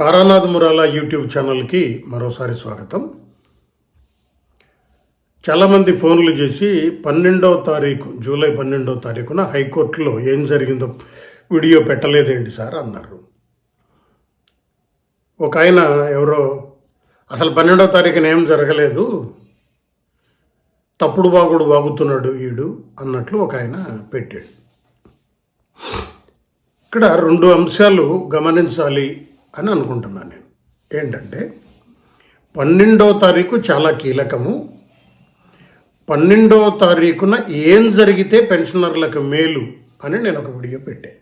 Taranath మురాలా YouTube ఛానల్కి మరోసారి స్వాగతం. చాలామంది ఫోన్లు చేసి పన్నెండవ తారీఖు జూలై పన్నెండవ తారీఖున హైకోర్టులో ఏం జరిగిందో వీడియో పెట్టలేదేంటి సార్ అన్నారు. ఒక ఆయన ఎవరో అసలు పన్నెండవ తారీఖున ఏం జరగలేదు? తప్పుడు బాగుడు బాగుతున్నాడు ఈడు అన్నట్లు ఒక ఆయన పెట్టాడు. ఇక్కడ రెండు అంశాలు గమనించాలి అని అనుకుంటున్నాను నేను. ఏంటంటే పన్నెండో తారీఖు చాలా కీలకము. పన్నెండో తారీఖున ఏం జరిగితే పెన్షనర్లకు మేలు అని నేను ఒక వీడియో పెట్టాను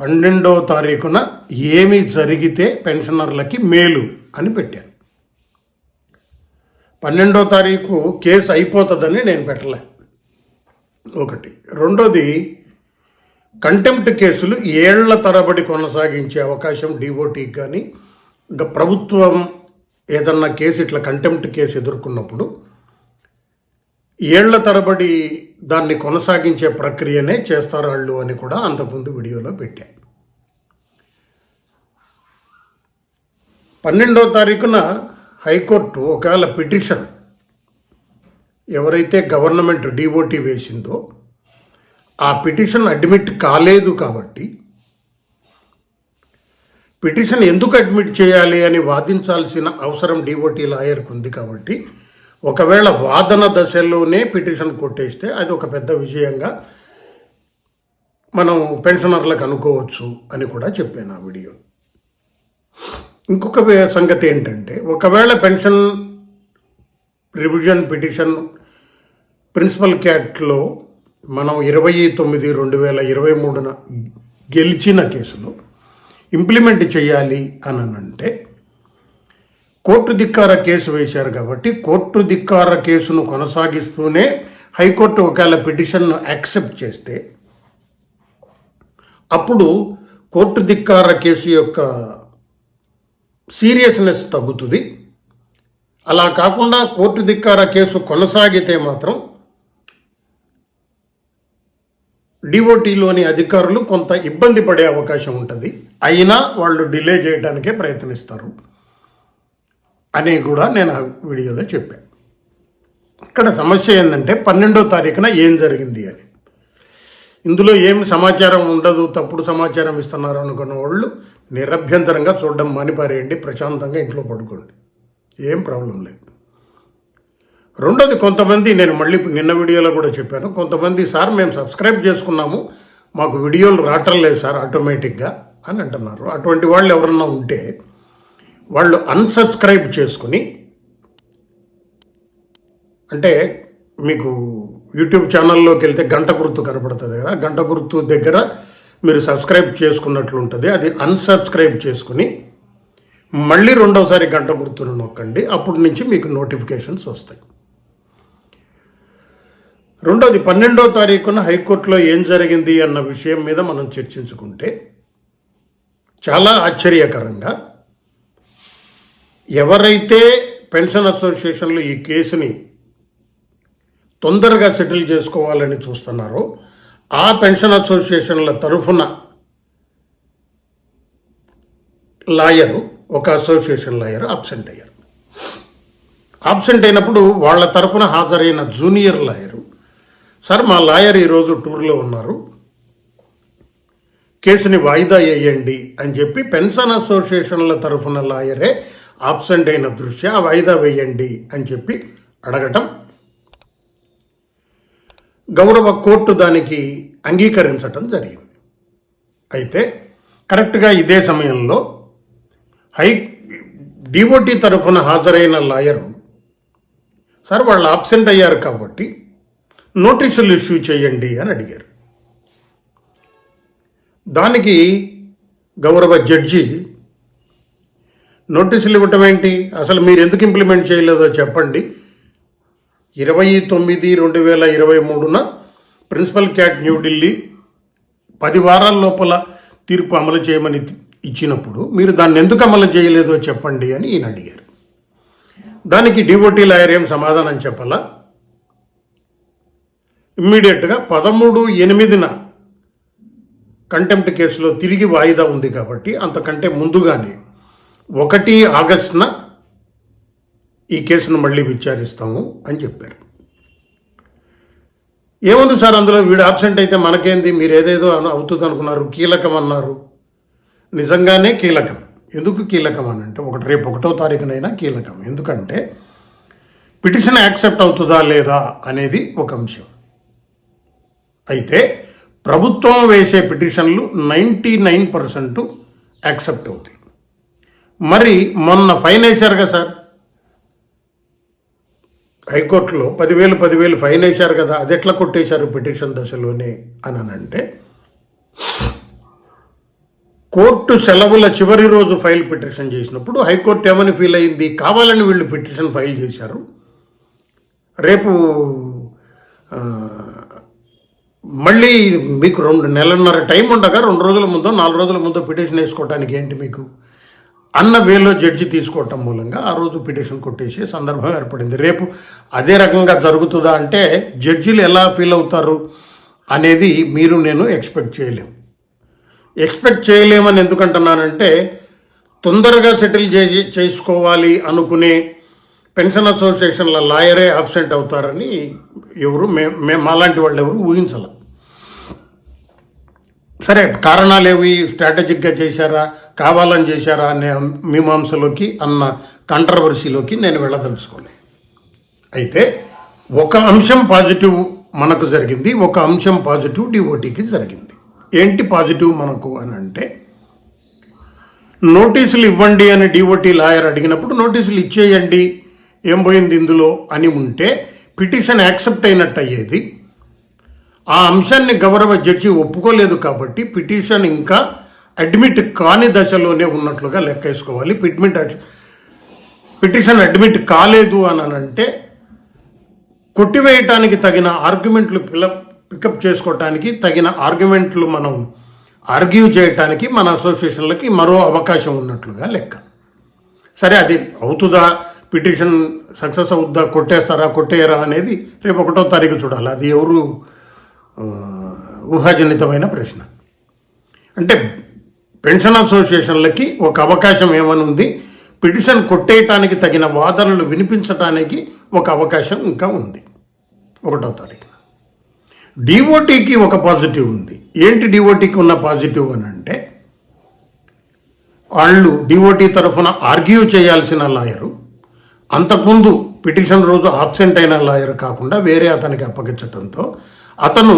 పన్నెండో తారీఖున ఏమి జరిగితే పెన్షనర్లకి మేలు అని పెట్టాను పన్నెండో తారీఖు కేసు అయిపోతుందని నేను పెట్టలే. ఒకటి. రెండోది కంటెంప్ట్ కేసులు ఏళ్ళ తరబడి కొనసాగించే అవకాశం డిఓటీకి కానీ ఇంకా ప్రభుత్వం ఏదన్నా కేసు ఇట్లా కంటెంప్ట్ కేసు ఎదుర్కొన్నప్పుడు ఏళ్ళ తరబడి దాన్ని కొనసాగించే ప్రక్రియనే చేస్తారు వాళ్ళు అని కూడా అంతకుముందు వీడియోలో పెట్టా. పన్నెండో తారీఖున హైకోర్టు ఒకవేళ పిటిషన్ ఎవరైతే గవర్నమెంట్ డిఓటీ వేసిందో ఆ పిటిషన్ అడ్మిట్ కాలేదు కాబట్టి పిటిషన్ ఎందుకు అడ్మిట్ చేయాలి అని వాదించాల్సిన అవసరం డిఓటీ లాయర్కు ఉంది కాబట్టి ఒకవేళ వాదన దశలోనే పిటిషన్ కొట్టేస్తే అది ఒక పెద్ద విజయంగా మనం పెన్షనర్లకు అనుకోవచ్చు అని కూడా చెప్పాను ఆ వీడియో. ఇంకొక సంగతి ఏంటంటే ఒకవేళ పెన్షన్ రివిజన్ పిటిషన్ ప్రిన్సిపల్ క్యాట్లో మనం ఇరవై తొమ్మిది రెండు వేల ఇరవై మూడున గెలిచిన కేసులో ఇంప్లిమెంట్ చేయాలి అని అంటే కోర్టు ధిక్కార కేసు వేశారు కాబట్టి కోర్టు ధిక్కార కేసును కొనసాగిస్తూనే హైకోర్టు ఒకవేళ పిటిషన్ను యాక్సెప్ట్ చేస్తే అప్పుడు కోర్టు ధిక్కార కేసు యొక్క సీరియస్నెస్ తగ్గుతుంది. అలా కాకుండా కోర్టు ధిక్కార కేసు కొనసాగితే మాత్రం డిఓటీలోని అధికారులు కొంత ఇబ్బంది పడే అవకాశం ఉంటుంది. అయినా వాళ్ళు డిలే చేయడానికే ప్రయత్నిస్తారు అని కూడా నేను ఆ వీడియోలో చెప్పాను ఇక్కడ సమస్య ఏంటంటే పన్నెండో తారీఖున ఏం జరిగింది అని. ఇందులో ఏం సమాచారం ఉండదు తప్పుడు సమాచారం ఇస్తున్నారు అనుకున్న వాళ్ళు నిరభ్యంతరంగా చూడడం మానిపారేయండి ప్రశాంతంగా ఇంట్లో పడుకోండి. ఏం ప్రాబ్లం లేదు. రెండోది కొంతమంది నేను మళ్ళీ నిన్న వీడియోలో కూడా చెప్పాను కొంతమంది సార్ మేము సబ్స్క్రైబ్ చేసుకున్నాము మాకు వీడియోలు రావటం లేదు సార్ ఆటోమేటిక్గా అని అంటున్నారు. అటువంటి వాళ్ళు ఎవరన్నా ఉంటే వాళ్ళు అన్సబ్స్క్రైబ్ చేసుకుని అంటే మీకు యూట్యూబ్ ఛానల్లోకి వెళ్తే గంట గుర్తు కనపడుతుంది కదా గంట గుర్తు దగ్గర మీరు సబ్స్క్రైబ్ చేసుకున్నట్లు ఉంటుంది. అది అన్సబ్స్క్రైబ్ చేసుకుని మళ్ళీ రెండవసారి గంట గుర్తును నొక్కండి అప్పటి నుంచి మీకు నోటిఫికేషన్స్ వస్తాయి. రెండోది పన్నెండో తారీఖున హైకోర్టులో ఏం జరిగింది అన్న విషయం మీద మనం చర్చించుకుంటే చాలా ఆశ్చర్యకరంగా ఎవరైతే పెన్షన్ అసోసియేషన్లు ఈ కేసుని తొందరగా సెటిల్ చేసుకోవాలని చూస్తున్నారో ఆ పెన్షన్ అసోసియేషన్ల తరఫున లాయరు ఒక అసోసియేషన్ లాయర్ అబ్సెంట్ అయ్యారు. అబ్సెంట్ అయినప్పుడు వాళ్ళ తరఫున హాజరైన జూనియర్ లాయరు సార్ మా లాయర్ ఈరోజు టూర్లో ఉన్నారు. కేసుని వాయిదా వేయండి అని చెప్పి పెన్షన్ అసోసియేషన్ల తరఫున లాయరే ఆబ్సెంట్ అయిన దృష్ట్యా వాయిదా వేయండి అని చెప్పి అడగటం. గౌరవ కోర్టు దానికి అంగీకరించటం జరిగింది. అయితే కరెక్ట్గా ఇదే సమయంలో హై డిఓటీ తరఫున హాజరైన లాయరు సార్ వాళ్ళు ఆబ్సెంట్ అయ్యారు కాబట్టి నోటీసులు ఇష్యూ చేయండి అని అడిగారు. దానికి గౌరవ జడ్జి నోటీసులు ఇవ్వటం ఏంటి? అసలు మీరు ఎందుకు ఇంప్లిమెంట్ చేయలేదో చెప్పండి. ఇరవై తొమ్మిది రెండు వేల ఇరవై మూడున ప్రిన్సిపల్ క్యాట్ న్యూఢిల్లీ పది వారాల లోపల తీర్పు అమలు చేయమని ఇచ్చినప్పుడు మీరు దాన్ని ఎందుకు అమలు చేయలేదో చెప్పండి అని ఈయన అడిగారు. దానికి డివోటీ లాయర్ ఏం సమాధానం చెప్పాలా? ఇమ్మీడియట్గా పదమూడు ఎనిమిదిన కంటెంప్ట్ కేసులో తిరిగి వాయిదా ఉంది కాబట్టి అంతకంటే ముందుగానే ఒకటి ఆగస్టున ఈ కేసును మళ్ళీ విచారిస్తాము అని చెప్పారు. ఏముంది సార్ అందులో? వీడు ఆబ్సెంట్ అయితే మనకేంది? మీరు ఏదేదో అవుతుంది అనుకున్నారు. కీలకం అన్నారు. నిజంగానే కీలకం. ఎందుకు కీలకం అని అంటే ఒకటి రేపు ఒకటో తారీఖునైనా కీలకం. ఎందుకంటే పిటిషన్ యాక్సెప్ట్ అవుతుందా లేదా అనేది ఒక అంశం. అయితే ప్రభుత్వం వేసే పిటిషన్లు నైంటీ నైన్ పర్సెంట్ యాక్సెప్ట్ అవుతాయి. మరి మొన్న ఫైన్ వేశారు కదా సార్? హైకోర్టులో పదివేలు పదివేలు ఫైన్ వేశారు కదా అది ఎట్లా కొట్టేశారు పిటిషన్ దశలోనే అని అంటే కోర్టు సెలవుల చివరి రోజు ఫైల్ పిటిషన్ చేసినప్పుడు హైకోర్టు ఏమని ఫీల్ అయింది? కావాలని వీళ్ళు పిటిషన్ ఫైల్ చేశారు. రేపు మళ్ళీ మీకు రెండు నెలన్నర టైం ఉండగా రెండు రోజుల ముందో నాలుగు రోజుల ముందో పిటిషన్ వేసుకోవడానికి ఏంటి మీకు? అన్న వేలో జడ్జి తీసుకోవటం మూలంగా ఆ రోజు పిటిషన్ కొట్టేసే సందర్భం ఏర్పడింది. రేపు అదే రకంగా జరుగుతుందా అంటే జడ్జిలు ఎలా ఫీల్ అవుతారు అనేది మీరు నేను ఎక్స్పెక్ట్ చేయలేము. ఎక్స్పెక్ట్ చేయలేమని ఎందుకంటున్నానంటే తొందరగా సెటిల్ చేసి చేసుకోవాలి అనుకునే పెన్షన్ అసోసియేషన్ల లాయరే అబ్సెంట్ అవుతారని ఎవరు మే మే- మాలాంటి వాళ్ళు ఎవరు ఊహించాల. సరే కారణాలు ఏవి? స్ట్రాటజిక్గా చేశారా? కావాలని చేశారా? అనే మీమాంసలోకి అన్న కంట్రవర్సీలోకి నేను వెళ్ళదలుచుకోలే. అయితే ఒక అంశం పాజిటివ్ మనకు జరిగింది ఒక అంశం పాజిటివ్ డివోటీకి జరిగింది. ఏంటి పాజిటివ్ మనకు అని అంటే నోటీసులు ఇవ్వండి అని డివోటీ లాయర్ అడిగినప్పుడు నోటీసులు ఇచ్చేయండి ఏం పోయింది ఇందులో అని ఉంటే పిటిషన్ యాక్సెప్ట్ అయినట్టు అయ్యేది. ఆ అంశాన్ని గౌరవ జడ్జి ఒప్పుకోలేదు కాబట్టి పిటిషన్ ఇంకా అడ్మిట్ కాని దశలోనే ఉన్నట్లుగా లెక్కేసుకోవాలి పిడ్మిట్ పిటిషన్ అడ్మిట్ కాలేదు అని అంటే కొట్టివేయటానికి తగిన ఆర్గ్యుమెంట్లు పిలప్ పికప్ చేసుకోవటానికి తగిన ఆర్గ్యుమెంట్లు మనం ఆర్గ్యూ చేయటానికి మన అసోసియేషన్లకి మరో అవకాశం ఉన్నట్లుగా లెక్క. సరే అది అవుతుందా? పిటిషన్ సక్సెస్ అవుద్దా కొట్టేస్తారా కొట్టేయరా అనేది రేపు ఒకటో తారీఖు చూడాలి. అది ఎవరు ఊహాజనితమైన ప్రశ్న. అంటే పెన్షన్ అసోసియేషన్లకి ఒక అవకాశం ఏమని ఉంది? పిటిషన్ కొట్టేయటానికి తగిన వాదనలు వినిపించటానికి ఒక అవకాశం ఇంకా ఉంది. ఒకటో తారీఖు. డిఓటీకి ఒక పాజిటివ్ ఉంది. ఏంటి డిఓటీకి ఉన్న పాజిటివ్ అని అంటే వాళ్ళు డిఓటీ తరఫున ఆర్గ్యూ చేయాల్సిన లాయరు అంతకుముందు పిటిషన్ రోజు ఆబ్సెంట్ అయిన లాయర్ కాకుండా వేరే అతనికి అప్పగించడంతో అతను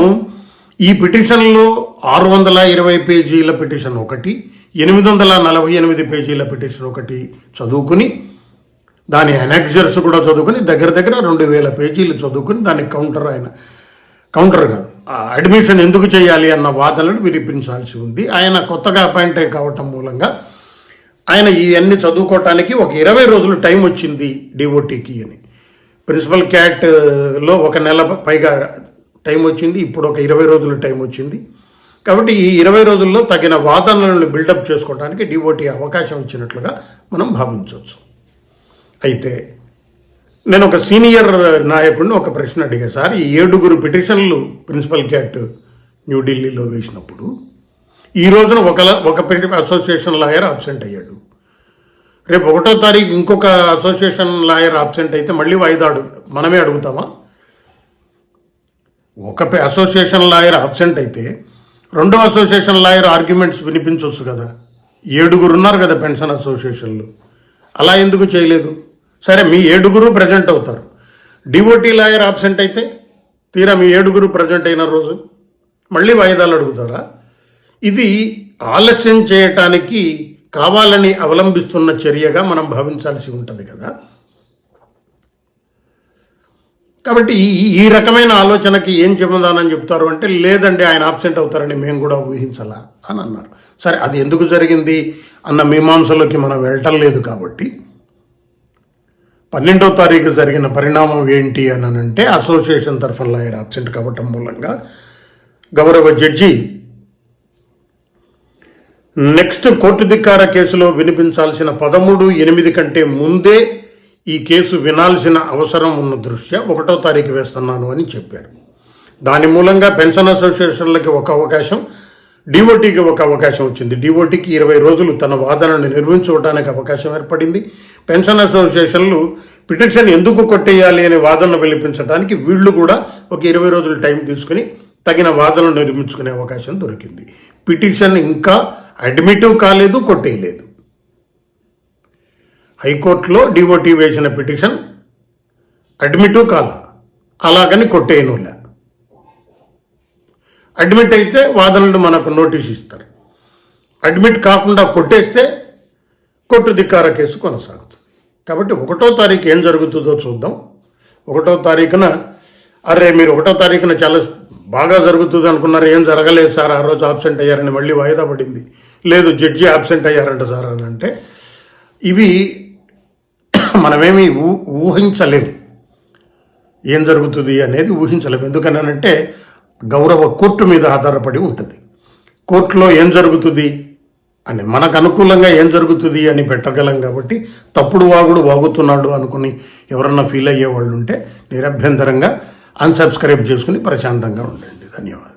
ఈ పిటిషన్లో ఆరు వందల ఇరవై పేజీల పిటిషన్ ఒకటి ఎనిమిది వందల నలభై ఎనిమిది పేజీల పిటిషన్ ఒకటి చదువుకుని దాని అనెక్జర్స్ కూడా చదువుకుని దగ్గర దగ్గర రెండు వేల పేజీలు చదువుకుని దాని కౌంటర్ ఆయన కౌంటర్ కాదు అడ్మిషన్ ఎందుకు చేయాలి అన్న వాదనలు వినిపించాల్సి ఉంది. ఆయన కొత్తగా అపాయింట్ అయి కావటం మూలంగా ఆయన ఇవన్నీ చదువుకోవటానికి ఒక ఇరవై రోజులు టైం వచ్చింది డిఓటీకి అని. ప్రిన్సిపల్ క్యాట్లో ఒక నెల పైగా టైం వచ్చింది ఇప్పుడు ఒక ఇరవై రోజులు టైం వచ్చింది. కాబట్టి ఈ ఇరవై రోజుల్లో తగిన వాదనలను బిల్డప్ చేసుకోవడానికి డిఓటీ అవకాశం ఇచ్చినట్లుగా మనం భావించవచ్చు. అయితే నేను ఒక సీనియర్ నాయకుడిని ఒక ప్రశ్న అడిగా సార్ ఈ ఏడుగురు పిటిషన్లు ప్రిన్సిపల్ క్యాట్ న్యూఢిల్లీలో వేసినప్పుడు ఈ రోజున ఒక ఒక అసోసియేషన్ లాయర్ అబ్సెంట్ అయ్యాడు. రేపు ఒకటో తారీఖు ఇంకొక అసోసియేషన్ లాయర్ అబ్సెంట్ అయితే మళ్ళీ వాయిదా అడుగు మనమే అడుగుతామా? ఒక అసోసియేషన్ లాయర్ అబ్సెంట్ అయితే రెండో అసోసియేషన్ లాయర్ ఆర్గ్యుమెంట్స్ వినిపించవచ్చు కదా. ఏడుగురు ఉన్నారు కదా పెన్షన్ అసోసియేషన్లు అలా ఎందుకు చేయలేదు? సరే మీ ఏడుగురు ప్రజెంట్ అవుతారు. డివోటీ లాయర్ అబ్సెంట్ అయితే తీరా మీ ఏడుగురు ప్రజెంట్ అయిన రోజు మళ్ళీ వాయిదాలు అడుగుతారా? ఇది ఆలస్యం చేయటానికి కావాలని అవలంబిస్తున్న చర్యగా మనం భావించాల్సి ఉంటుంది కదా. కాబట్టి ఈ ఈ రకమైన ఆలోచనకి ఏం చెబుదానని చెప్తారు అంటే లేదండి ఆయన ఆబ్సెంట్ అవుతారని మేము కూడా ఊహించాలా అని అన్నారు. సరే అది ఎందుకు జరిగింది అన్న మీమాంసలోకి మనం వెళ్ళటం లేదు కాబట్టి. పన్నెండో తారీఖు జరిగిన పరిణామం ఏంటి అని అంటే అసోసియేషన్ తరఫున లాయర్ ఆబ్సెంట్ కావటం మూలంగా గౌరవ జడ్జి నెక్స్ట్ కోర్టు ధిక్కార కేసులో వినిపించాల్సిన పదమూడు ఎనిమిది కంటే ముందే ఈ కేసు వినాల్సిన అవసరం ఉన్న దృష్ట్యా ఒకటో తారీఖు వేస్తున్నాను అని చెప్పారు. దాని మూలంగా పెన్షన్ అసోసియేషన్లకి ఒక అవకాశం డిఓటీకి ఒక అవకాశం వచ్చింది. డిఓటీకి ఇరవై రోజులు తన వాదనను నిర్మించుకోవడానికి అవకాశం ఏర్పడింది. పెన్షన్ అసోసియేషన్లు పిటిషన్ ఎందుకు కొట్టేయాలి అనే వాదనను వెలిపించడానికి వీళ్ళు కూడా ఒక ఇరవై రోజులు టైం తీసుకుని తగిన వాదనను నిర్మించుకునే అవకాశం దొరికింది. పిటిషన్ ఇంకా అడ్మిటివ్ కాలేదు కొట్టేయలేదు. హైకోర్టులో డిఓటీ వేసిన పిటిషన్ అడ్మిటివ్ కాల అలాగని కొట్టేయనులే. అడ్మిట్ అయితే వాదనలు మనకు నోటీస్ ఇస్తారు. అడ్మిట్ కాకుండా కొట్టేస్తే కొట్టు ధిక్కార కేసు కొనసాగుతుంది. కాబట్టి ఒకటో తారీఖు ఏం జరుగుతుందో చూద్దాం. ఒకటో తారీఖున అరే మీరు ఒకటో తారీఖున చాలా బాగా జరుగుతుంది అనుకున్నారు ఏం జరగలేదు సార్ ఆ రోజు ఆబ్సెంట్ అయ్యారని మళ్ళీ వాయిదా పడింది. లేదు జడ్జి ఆబ్సెంట్ అయ్యారంట సార్ అని అంటే ఇవి మనమేమి ఊ ఊహించలేము. ఏం జరుగుతుంది అనేది ఊహించలేము. ఎందుకనంటే గౌరవ కోర్టు మీద ఆధారపడి ఉంటుంది. కోర్టులో ఏం జరుగుతుంది అని మనకు అనుకూలంగా ఏం జరుగుతుంది అని పెట్టగలం కాబట్టి తప్పుడు వాగుడు వాగుతున్నాడు అనుకుని ఎవరన్నా ఫీల్ అయ్యే వాళ్ళు ఉంటే నిరభ్యంతరంగా అన్సబ్స్క్రైబ్ చేసుకుని ప్రశాంతంగా ఉండండి. ధన్యవాదాలు.